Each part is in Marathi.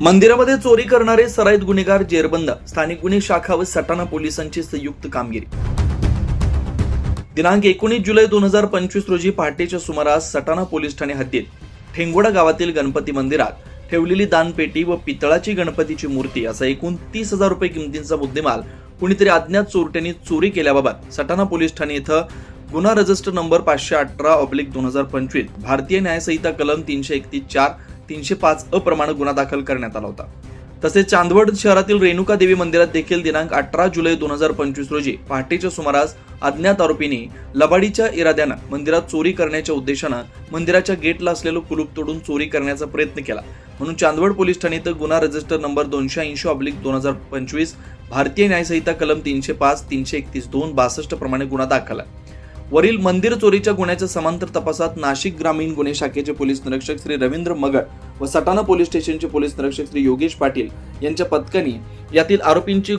मंदिरामध्ये चोरी करणारे सराईत गुन्हेगार जेरबंद. स्थानिक गुन्हे शाखा व सटाणा पोलिसांची संयुक्त कामगिरी. दिनांक एकोणीस जुलै दोन हजार पंचवीस रोजी पहाटेच्या सुमारास सटाणा पोलीस ठाणे हद्दीत ठेंगोडा गावातील गणपती मंदिरात ठेवलेली दानपेटी व पितळाची गणपतीची मूर्ती असा एकूण तीस हजार रुपये किमतींचा मुद्देमाल कुणीतरी अज्ञात चोरट्यांनी चोरी केल्याबाबत सटाणा पोलीस ठाणे इथं गुन्हा रजिस्टर नंबर पाचशे अठरा ऑब्लिक दोन हजार पंचवीस भारतीय न्यायसंहिता कलम तीनशे एकतीस चार तीनशे पाच अप्रमाणे गुन्हा दाखल करण्यात आला होता. तसेच चांदवड शहरातील रेणुका देवी मंदिरात देखील दिनांक अठरा जुलै दोन हजार पंचवीस रोजी पहाटेच्या सुमारास अज्ञात आरोपीने लबाडीच्या इराद्यानं मंदिरात चोरी करण्याच्या उद्देशानं मंदिराच्या गेटला असलेलं कुलूप तोडून चोरी करण्याचा प्रयत्न केला. म्हणून चांदवड पोलीस ठाणे गुन्हा रजिस्टर नंबर दोनशे ऐंशी ऑब्लिक दोन हजार पंचवीस भारतीय न्यायसंहिता कलम तीनशे पाच तीनशे एकतीस दोन बासष्ट प्रमाणे गुन्हा दाखल आहे. वरील मंदिर चोरीच्या गुन्ह्याच्या समांतर तपासात नाशिक ग्रामीण गुन्हे शाखेचे पोलीस निरीक्षक श्री रवींद्र मगळ व सटाणा पोलीस स्टेशनचे पोलीस निरीक्षक श्री योगेश पाटील यांच्या पथकांनी यातील आरोपींची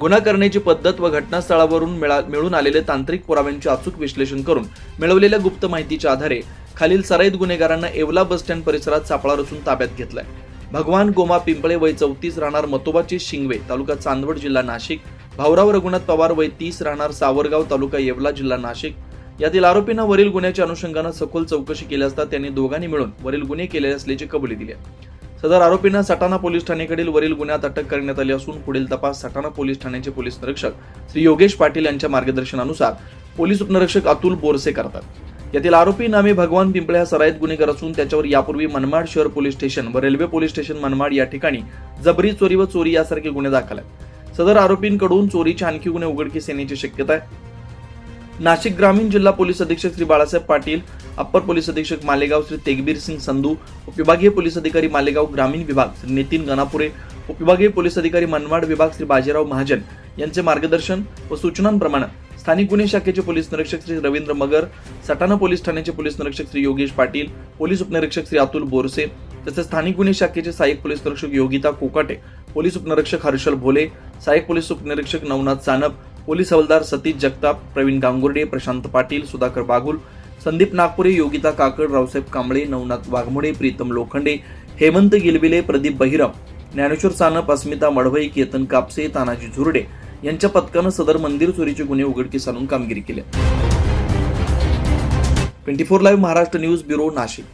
गुन्हा करण्याची पद्धत व घटनास्थळावरून मिळा- मिळून आलेले तांत्रिक पुराव्यांचे अचूक विश्लेषण करून मिळवलेल्या गुप्त माहितीच्या आधारे खालील सराईत गुन्हेगारांना येवला बस स्टँड परिसरात सापळा रचून ताब्यात घेतलाय. भगवान गोमा पिंपळे वय चौतीस राहणार मतोबाची शिंगवे तालुका चांदवड जिल्हा नाशिक भाऊराव रघुनाथ पवार वय तीस राहणार सावरगाव तालुका येवला जिल्हा नाशिक. यातील आरोपींना वरील गुन्ह्याच्या अनुषंगानं सखोल चौकशी केली असता त्यांनी दोघांनी मिळून वरील गुन्हे केले असल्याची कबुली दिली सदर आरोपींना सटाणा पोलीस ठाणेकडील वरील गुन्ह्यात अटक करण्यात आली असून पुढील तपास सटाणा पोलीस ठाण्याचे पोलीस निरीक्षक श्री योगेश पाटील यांच्या मार्गदर्शनानुसार पोलीस उपनिरीक्षक अतुल बोरसे करतात. यातील आरोपी नामे भगवान पिंपळे हा सराईत गुन्हेगार असून त्याच्यावर यापूर्वी मनमाड शहर पोलीस स्टेशन व रेल्वे पोलीस स्टेशन मनमाड या ठिकाणी जबरी चोरी व चोरी यासारखे गुन्हे दाखल आहेत. सदर आरोपींकडून चोरीचे आणखी गुन्हे उघडकीस येण्याची शक्यता आहे. नाशिक ग्रामीण जिल्हा पोलीस अधीक्षक श्री बाळासाहेब पाटील अप्पर पोलीस अधीक्षक मालेगाव श्री तेगबीर सिंग संधू उपविभागीय पोलीस अधिकारी मालेगाव ग्रामीण विभाग श्री नितीन गणापुरे उपविभागीय पोलीस अधिकारी मनमाड विभाग श्री बाजीराव महाजन यांचे मार्गदर्शन व सूचनांप्रमाणे स्थानिक गुन्हे शाखेचे पोलीस निरीक्षक श्री रवींद्र मगर सटाणा पोलीस ठाण्याचे पोलीस निरीक्षक श्री योगेश पाटील पोलीस उपनिरीक्षक श्री अतुल बोरसे तसेच स्थानिक गुन्हे शाखेचे सहाय्यक पोलीस निरीक्षक योगिता कोकाटे पोलीस उपनिरीक्षक हर्षल भोले सहाय्यक पोलीस उपनिरीक्षक नवनाथ सानप पोलीस हवालदार सतीश जगताप प्रवीण गांगुर्डे प्रशांत पाटील सुधाकर बागुल संदीप नागपुरे योगिता काकड रावसाहेब कांबळे नवनाथ वाघमोडे प्रीतम लोखंडे हेमंत गिलबिले प्रदीप बहिरम ज्ञानेश्वर सानप अस्मिता मडवई केतन कापसे तानाजी झुरडे यांच्या पथकानं सदर मंदिर चोरीचे गुन्हे उघडकीस आणून कामगिरी केली. Twenty four live Maharashtra news bureau Nashik.